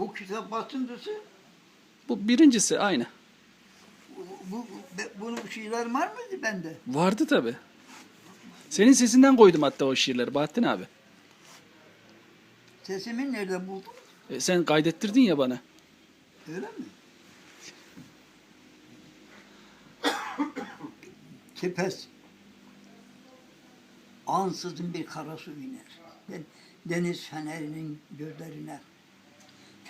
Bu kitap basıntısı, Bu birincisi aynı. bu, bu, be- bunun şeyler var mıydı bende? Vardı tabi. Senin sesinden koydum hatta o şiirleri Bahattin abi. Sesimi nerede buldun? E, sen kaydettirdin ya bana. Öyle mi? Kepez. Ansızın bir kara su iner. Den- Deniz fenerinin gözlerine.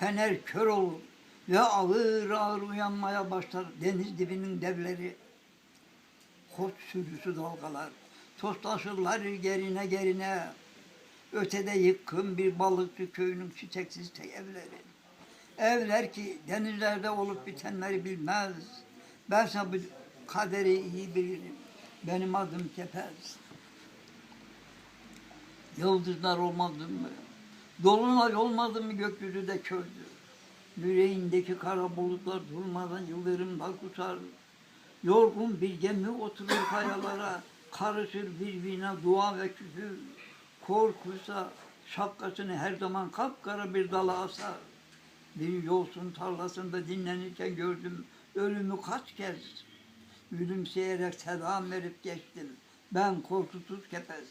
Fener kör olur ve ağır ağır uyanmaya başlar deniz dibinin devleri. Koç sürüsü dalgalar, toslaşırlar gerine gerine. Ötede yıkkın bir balıkçı köyünün çiçeksiz evleri. Evler ki denizlerde olup bitenleri bilmez. Bense bu kaderi iyi bilirim. Benim adım Kepez. Yıldızlar olmadı mı? Dolunay olmadı mı gökyüzü de kördü. Yüreğindeki kara bulutlar durmadan yıldırımlar kusar. Yorgun bir gemi oturur kayalara, karışır birbirine dua ve küfür. Korkuysa şapkasını her zaman kapkara bir dala asar. Bir yolsun tarlasında dinlenirken gördüm ölümü kaç kez. Gülümseyerek selam verip geçtim. Ben korkusuz kepez.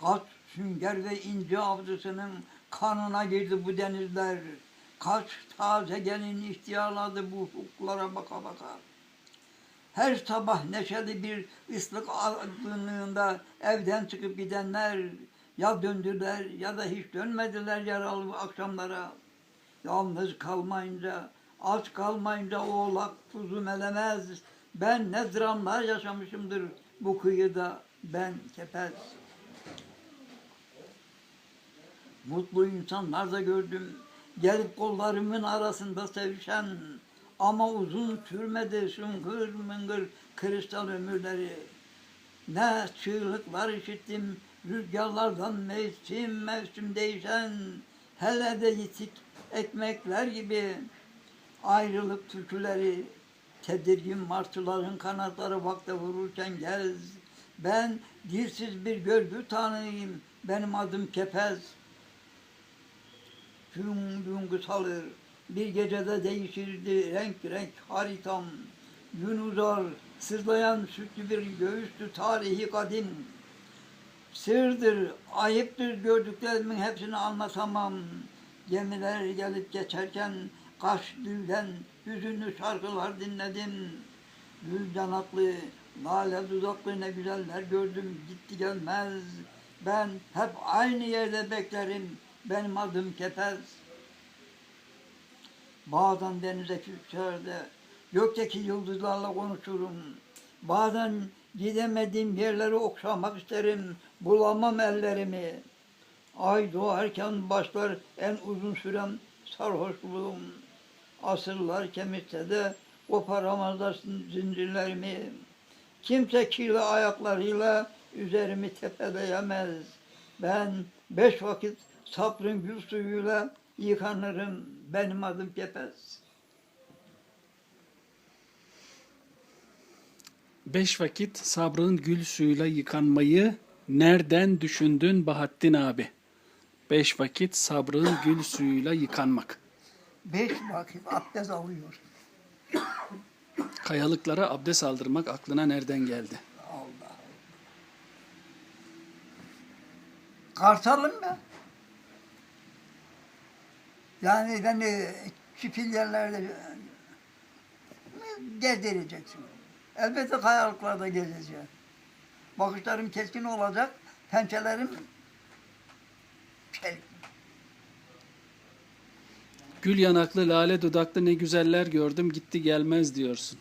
Kaç sünger ve ince avcısının kanına girdi bu denizler. Kaç taze gelin ihtiyarladı bu ufuklara baka baka. Her sabah neşeli bir ıslık aydınlığında evden çıkıp gidenler ya döndüler ya da hiç dönmediler yaralı akşamlara. Yalnız kalmayınca, aç kalmayınca oğlak tuzum elemez. Ben ne dramlar yaşamışımdır bu kıyıda ben kepez. Mutlu insanlar da gördüm. Gelip kollarımın arasında sevişen ama uzun sürmedi şıngır mıngır kristal ömürleri. Ne çığlıklar işittim rüzgarlardan mevsim mevsim değişen hele de yitik ekmekler gibi ayrılık türküleri tedirgin martıların kanatları vakte vururken gez. Ben dilsiz bir görgü tanıyım. Benim adım Kepez. Gün gün kısalır. Bir gecede değişirdi renk renk haritam. Gün uzar, sızlayan sütlü bir göğüstü tarihi kadim. Sırdır, ayıptır gördüklerimin hepsini anlatamam. Gemiler gelip geçerken kaş gülden hüzünlü şarkılar dinledim. Gül yanaklı, lale dudaklı ne güzeller gördüm gitti gelmez. Ben hep aynı yerde beklerim. Benim adım Kepez. Bazen denize yükselerde gökteki yıldızlarla konuşurum. Bazen gidemediğim yerleri okşamak isterim. Bulamam ellerimi. Ay doğarken başlar en uzun süren sarhoşluğum. Asırlar kemirse de koparamazlar zincirlerimi. Kimse kirli ayaklarıyla üzerimi tepeleyemez. Ben beş vakit sabrın gül suyuyla yıkanırım. Benim adım Kepez. Beş vakit sabrın gül suyuyla yıkanmayı nereden düşündün Bahattin abi? Beş vakit sabrın gül suyuyla yıkanmak. Beş vakit abdest alıyor. Kayalıklara abdest aldırmak aklına nereden geldi? Allah Allah. Kartalım mı? Yani beni çipil yerlerde mi gezdireceksin? Elbette kayalıklarda gezeceğim. Bakışlarım keskin olacak, pençelerim çelik. Gül yanaklı, lale dudaklı ne güzeller gördüm gitti gelmez diyorsun.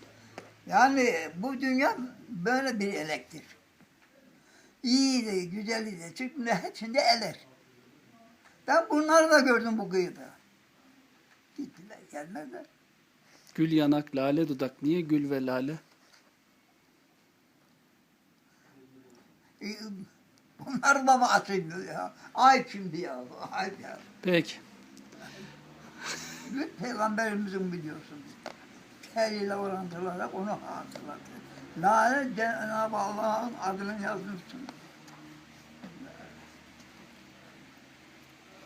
Yani bu dünya böyle bir elektir. İyi de, güzeli de, de hepsinde eler. Ben bunları da gördüm bu kıyıda. Gittiler, gelmezler. Gül yanak, lale dudak. Niye gül ve lale? E, Bunlar da mı açıldı ya? Ay şimdi ya, ay ya. Peki. Peygamberimizin biliyorsun. Teriyle orantılarak onu hatırlattı. Lale Cenab-ı Allah'ın adını yazmışsın.